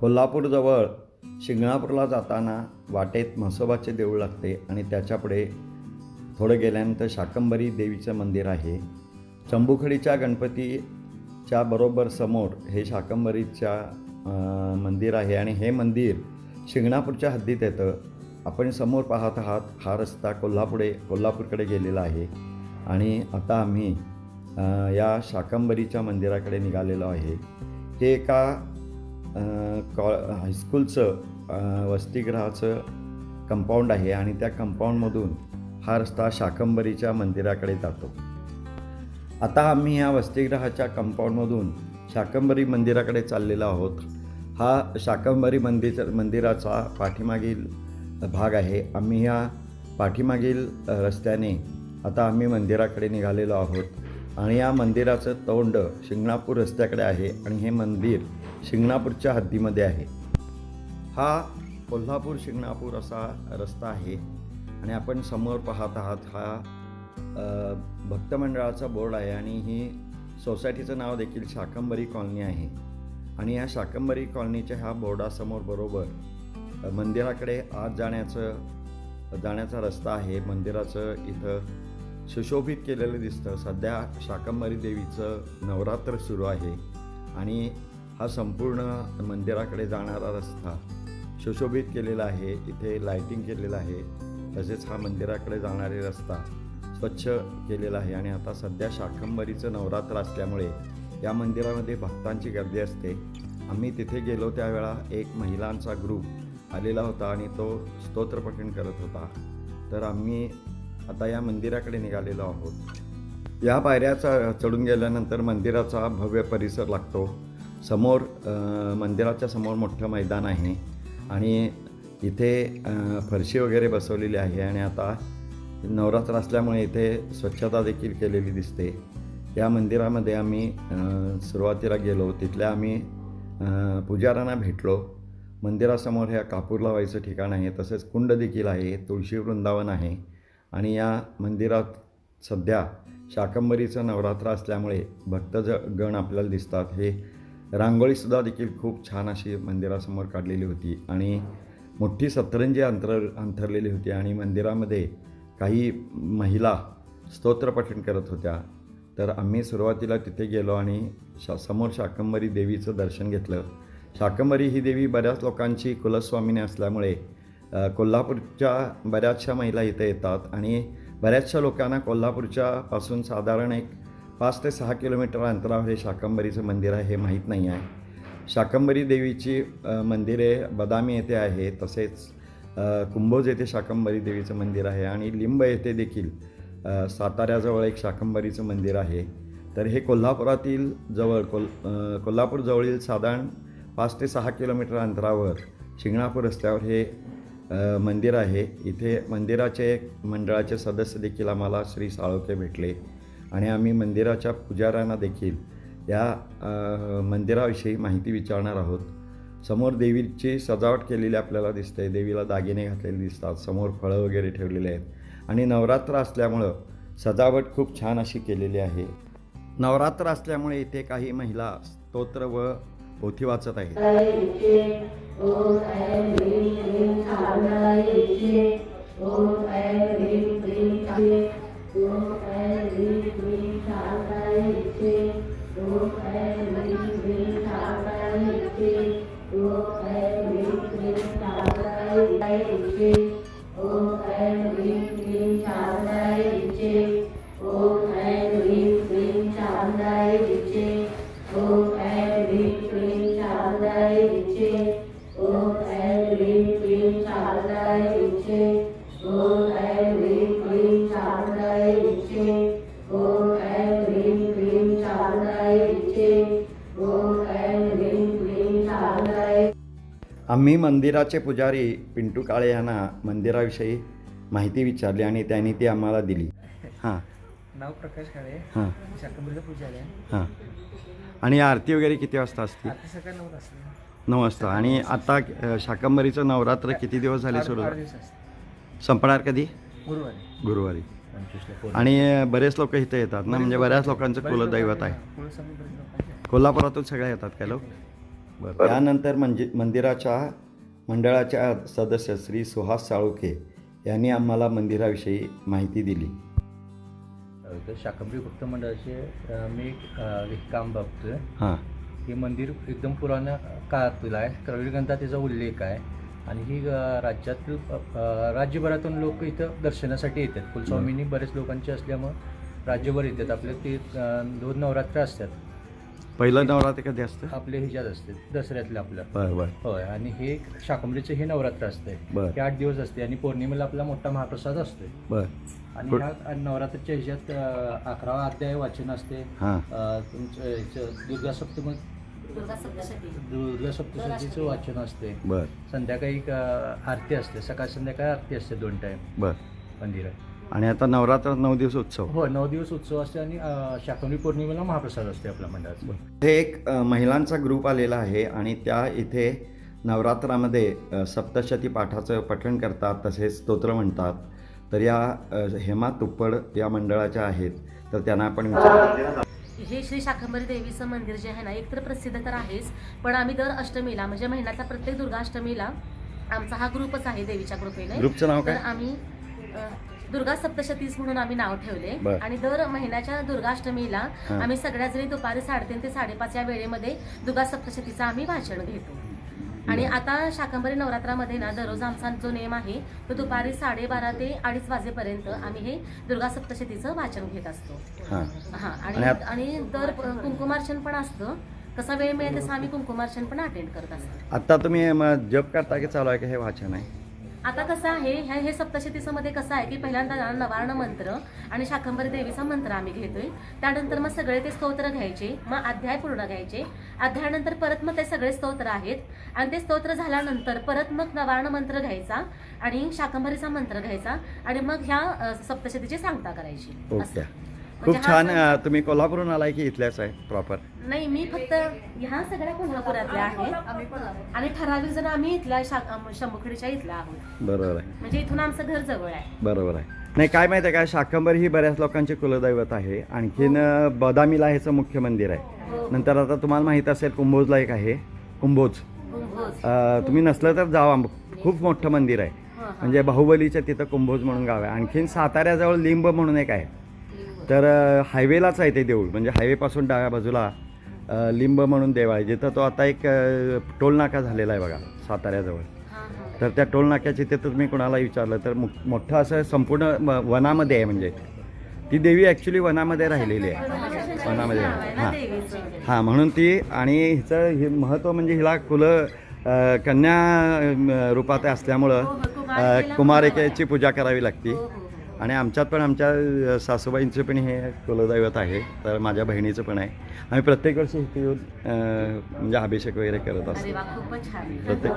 कोल्हापूरजवळ शिंगणापूरला जाताना वाटेत म्हसोबाचे देऊळ लागते आणि त्याच्यापुढे थोडं गेल्यानंतर शाकंबरी देवीचं मंदिर आहे. चंबुखडीच्या गणपतीच्या बरोबर समोर हे शाकंबरीच्या मंदिर आहे आणि हे मंदिर शिंगणापूरच्या हद्दीत येतं. आपण समोर पाहत आहात हा रस्ता कोल्हापुरे कोल्हापूरकडे गेलेला आहे. आणि आता आम्ही या शाकंबरीच्या मंदिराकडे निघालेलो आहे. हे एका कॉ हायस्कूलचं वसतिगृहाचं कंपाऊंड आहे आणि त्या कंपाऊंडमधून हा रस्ता शाकंबरीच्या मंदिराकडे जातो. आता आम्ही या वसतिगृहाच्या कंपाऊंडमधून शाकंबरी मंदिराकडे चाललेलो आहोत. हा शाकंबरी मंदिर मंदिराचा पाठीमागील भाग आहे. आम्ही या पाठीमागील रस्त्याने आता आम्ही मंदिराकडे निघालेलो आहोत. आणि या मंदिराचं तोंड शिंगणापूर रस्त्याकडे आहे आणि हे मंदिर शिंगणापूरच्या हद्दीमध्ये आहे. हा कोल्हापूर शिंगणापूर असा रस्ता आहे आणि आपण समोर पाहत आहात हा भक्तमंडळाचा बोर्ड आहे आणि ही सोसायटीचं नाव देखील शाकंबरी कॉलनी आहे. आणि या शाकंबरी कॉलनीच्या ह्या बोर्डासमोर बरोबर मंदिराकडे आत जाण्याचं जाण्याचा रस्ता आहे. मंदिराचं इथं सुशोभित केलेलं दिसतं. सध्या शाकंबरी देवीचं नवरात्र सुरू आहे. आणि हा संपूर्ण मंदिराकडे जाणारा रस्ता सुशोभित केलेला आहे. इथे लायटिंग केलेलं आहे. तसेच हा मंदिराकडे जाणारे रस्ता स्वच्छ केलेला आहे. आणि आता सध्या शाकंबरीचं नवरात्र असल्यामुळे या मंदिरामध्ये भक्तांची गर्दी असते. आम्ही तिथे गेलो त्यावेळा एक महिलांचा ग्रुप आलेला होता आणि तो स्तोत्रपठण करत होता. तर आम्ही आता या मंदिराकडे निघालेलो आहोत. या पायऱ्याचा चढून गेल्यानंतर मंदिराचा भव्य परिसर लागतो. समोर मंदिराच्या समोर मोठं मैदान आहे आणि इथे फरशी वगैरे बसवलेली आहे आणि आता नवरात्र असल्यामुळे इथे स्वच्छता देखील केलेली दिसते. या मंदिरामध्ये आम्ही सुरुवातीला गेलो. तिथल्या आम्ही पुजाऱ्यांना भेटलो. मंदिरासमोर ह्या कापूर लावायचं ठिकाण आहे. तसेच कुंड देखील आहे. तुळशी वृंदावन आहे. आणि या मंदिरात सध्या शाकंबरीचं नवरात्र असल्यामुळे भक्तज गण आपल्याला दिसतात. हे रांगोळीसुद्धा देखील खूप छान अशी मंदिरासमोर काढलेली होती आणि मोठी सतरंजी अंतर अंथरलेली होती आणि मंदिरामध्ये काही महिला स्तोत्रपठण करत होत्या. तर आम्ही सुरुवातीला तिथे गेलो आणि शा समोर शाकंबरी देवीचं दर्शन घेतलं. शाकंबरी ही देवी बऱ्याच लोकांची कुलस्वामिनी असल्यामुळे कोल्हापूरच्या बऱ्याचशा महिला इथे येतात आणि बऱ्याचशा लोकांना कोल्हापूरच्या पासून साधारण एक पाच ते सहा किलोमीटर अंतरावर हे शाकंबरीचं मंदिर आहे हे माहीत नाही आहे. शाकंबरी देवीची मंदिरे बदामी येथे आहे तसेच कुंभोज येथे शाकंबरी देवीचं मंदिर आहे आणि लिंब येथे देखील साताऱ्याजवळ एक शाकंबरीचं मंदिर आहे. तर हे कोल्हापुरातील जवळ कोल कोल्हापूरजवळील साधारण पाच ते सहा किलोमीटर अंतरावर शिंगणापूर रस्त्यावर हे मंदिर आहे. इथे मंदिराचे मंडळाचे सदस्य देखील आम्हाला श्री साळोखे भेटले. आणि आम्ही मंदिराच्या पुजाऱ्यांना देखील या मंदिराविषयी माहिती विचारणार आहोत समोर देवीची सजावट केलेली आपल्याला दिसते देवीला दागिने घातलेले दिसतात समोर फळं वगैरे ठेवलेले आहेत आणि नवरात्र असल्यामुळं सजावट खूप छान अशी केलेली आहे नवरात्र असल्यामुळे इथे काही महिला स्तोत्र व पोथी वाचत आहेत आम्ही मंदिराचे पुजारी पिंटू काळे यांना मंदिराविषयी माहिती विचारली आणि त्यांनी ती आम्हाला दिली. हां. नाव प्रकाश काळे. हां. शाकंबरीचा पुजारी आहे. हां. आणि आरती वगैरे किती वाजता असते? आता सकाळ नऊ वाजता. नऊ वाजता. आणि आता अ, शाकंबरीचं नवरात्र किती दिवस झाले सुरू? आठ दिवस असते. संपणार कधी? गुरुवारी. गुरुवारी. आणि अ, बरेच लोक इथे येतात ना? म्हणजे बऱ्याच लोकांचं कुलदैवत आहे. कुलस्वामी बरेच लोक आहेत. कोल्हापुरातून सगळे येतात काय लोक? त्यानंतर म्हणजे मंदिराच्या मंडळाच्या सदस्य श्री सुहास साळुखे यांनी आम्हाला मंदिराविषयी माहिती दिली. तर शाकंभरी भक्त मंडळाचे मी एक काम बघतोय. हां. हे मंदिर एकदम पुराण्या काळातील आहे. कळवी ग्रंथात त्याचा उल्लेख आहे. आणि ही राज्यातील राज्यभरातून लोक इथं दर्शनासाठी येतात. कुलस्वामींनी बरेच लोकांचे असल्यामुळं राज्यभर येतात. आपले ते दोन नवरात्र असतात. पहिलं नवरात्र कधी असतं आपले ह्याच्यात असते दसऱ्यातले आपलं. बरं बरं होय आणि हे शाकंभरीचं हे नवरात्र असते बरं. हे आठ दिवस असते आणि पौर्णिमेला आपला मोठा महाप्रसाद असतोय. बरं. आणि ह्या नवरात्राच्या ह्याच्यात अ, अकरावा अध्याय वाचन असते हां. अ, तुमचं ह्याचं दुर्गा सप्तमी दुर्गा सप्तशती दुर्गा सप्तशतीचं वाचन असते बरं. संध्याकाळी एक, अ, आरती असते. सकाळ संध्याकाळी आरती असते दोन टाइम बरं. मंदिरात. आणि आता नवरात्रात नऊ दिवस उत्सव. हो नऊ दिवस उत्सव असते आणि शाकंभरी पौर्णिमेला महाप्रसाद असते आपल्या मंडळाचा हे एक महिलांचा ग्रुप आलेला आहे आणि त्या इथे नवरात्रामध्ये सप्तशती पाठाचं पठण करतात तसेच स्तोत्र म्हणतात. तर या हेमा तुप्पड या मंडळाच्या आहेत तर त्यांना आपण विचार. हे श्री शाकंभरी देवीचं मंदिर जे आहे ना एकतर प्रसिद्ध तर आहेच पण आम्ही दर अष्टमीला म्हणजे महिन्यातल्या प्रत्येक दुर्गाष्टमीला आमचा हा ग्रुपच आहे देवीच्या कृपेने. ग्रुपचं नाव काय? आम्ही दुर्गा सप्तशतीस म्हणून आम्ही नाव ठेवले. आणि दर महिन्याच्या दुर्गाष्टमीला. आम्ही सगळ्या जणी दुपारी साडेतीन ते साडेपाच या वेळेमध्ये दुर्गा सप्तशतीचं आम्ही भाषण घेतो. आणि आता शाकंभरी नवरात्रामध्ये ना दररोज आमचा जो नेम आहे तो दुपारी साडेबारा ते अडीच वाजेपर्यंत आम्ही हे दुर्गा सप्तशतीचं वाचन घेत असतो. हां. आणि आत- दर कुंकुमार्चन पण असतं. कसा वेळ मिळेल तसं आम्ही कुंकुमार्चन पण अटेंड करत असतो. आत्ता तुम्ही जप करता की चालू आहे की हे वाचन आहे? आता कसं आहे ह्या हे सप्तशतीचं मध्ये कसं आहे की पहिल्यांदा नवार्ण मंत्र आणि शाकंभरी देवीचा मंत्र आम्ही घेतोय. त्यानंतर मग सगळे ते स्तोत्र घ्यायचे मग अध्याय पूर्ण घ्यायचे. अध्यायानंतर परत मग ते सगळे स्तोत्र आहेत. आणि ते स्तोत्र झाल्यानंतर परत मग नवार्ण मंत्र घ्यायचा आणि शाकंभरीचा मंत्र घ्यायचा आणि मग ह्या सप्तशतीची सांगता करायची. खूप म्हणजे हा छान सण- अ, तुम्ही कोल्हापूरहून आलाय की इथल्याच आहे प्रॉपर नाही मी फक्त ह्या सगळ्या कोल्हापुरातल्या आहेत. आणि ठराविक जण आम्ही इथल्या शा- अम, शंभुखडीच्या इथल्या आहोत. बरोबर आहे. म्हणजे इथून आमचं घर जवळ आहे. बरोबर आहे. नाही काय माहिती आहे का? शाकंबर ही बऱ्याच लोकांचे कुलदैवत आहे. आणखीन अ, बदामीला ह्याचं मुख्य मंदिर आहे. नंतर आता तुम्हाला माहीत असेल कुंभोजला एक आहे. कुंभोज. कुंभोज. अ, तुम्ही नसलं तर जावा. खूप मोठं मंदिर आहे. हा, हा. म्हणजे बाहुबलीच्या तिथं कुंभोज म्हणून गाव आहे. आणखीन साताऱ्याजवळ लिंब म्हणून एक आहे. तर हायवेलाच आहे ते देऊळ. म्हणजे हायवेपासून डाव्या बाजूला लिंब म्हणून देव आहे. जिथं तो आता एक अ, टोल नाका झालेला आहे बघा साताऱ्याजवळ. तर त्या टोल नाक्याची तिथं तुम्ही कोणाला विचारलं तर मोठं असं संपूर्ण म- वनामध्ये आहे म्हणजे. ती देवी ॲक्च्युली वनामध्ये राहिलेली आहे. वनामध्ये हां. हां म्हणून ती आणि हिचं हे महत्त्व म्हणजे हिला कुल कन्या रूपात असल्यामुळं हो, हो, कुमारिकेची पूजा करावी लागते. हो. आणि आमच्यात पण आमच्या सासूबाईंचं पण हे कुलदैवत आहे तर माझ्या बहिणीचं पण आहे. आम्ही प्रत्येक वर्षी इथे येऊन म्हणजे अभिषेक वगैरे करत असतो. प्रत्येक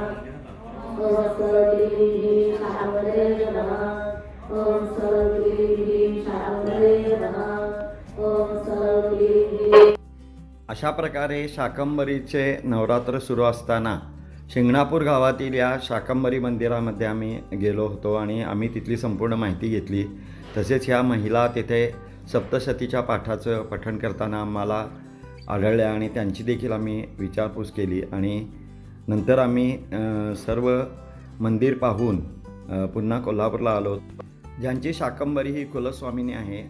अशा प्रकारे शाकंबरीचे नवरात्र सुरू असताना शिंगणापूर गावातील या शाकंबरी मंदिरामध्ये आम्ही गेलो होतो आणि आम्ही तिथली संपूर्ण माहिती घेतली. तसेच ह्या महिला तिथे सप्तशतीच्या पाठाचं पठण करताना आम्हाला आढळल्या आणि त्यांची देखील आम्ही विचारपूस केली आणि नंतर आम्ही सर्व मंदिर पाहून पुन्हा कोल्हापूरला आलो. ज्यांची शाकंबरी ही कुलस्वामिनी आहे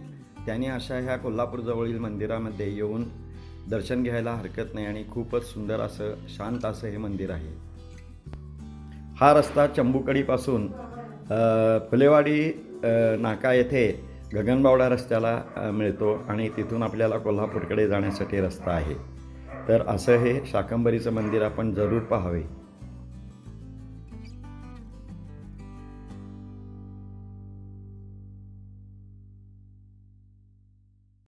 त्यांनी अशा ह्या कोल्हापूरजवळील मंदिरामध्ये येऊन दर्शन घ्यायला हरकत नाही आणि खूपच सुंदर असं शांत असं हे मंदिर आहे. हा रस्ता चंबुकडीपासून फुलेवाडी नाका येथे गगनबावडा रस्त्याला मिळतो आणि तिथून आपल्याला कोल्हापूरकडे जाण्यासाठी रस्ता आहे. तर असं हे शाकंबरीचं मंदिर आपण जरूर पाहावे.